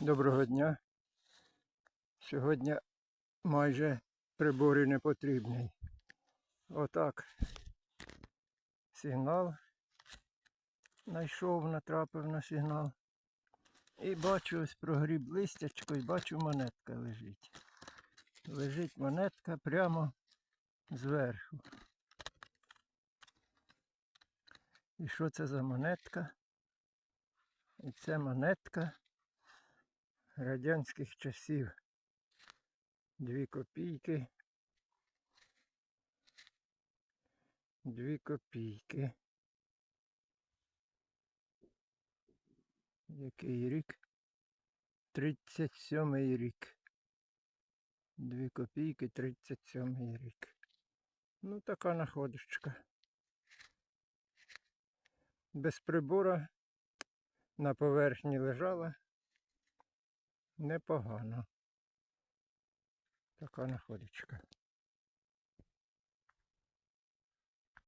Доброго дня. Сьогодні майже прибори не потрібні. Отак. Сигнал. Найшов, натрапив на сигнал. І бачу ось прогріб листячко і бачу монетка лежить. Лежить монетка прямо зверху. І що це за монетка? І це монетка радянських часів. Дві копійки. Дві копійки. Який рік? 37-й рік. Дві копійки, 37-й рік. Ну, така находочка. Без прибора на поверхні лежала. Непогано. Така находочка.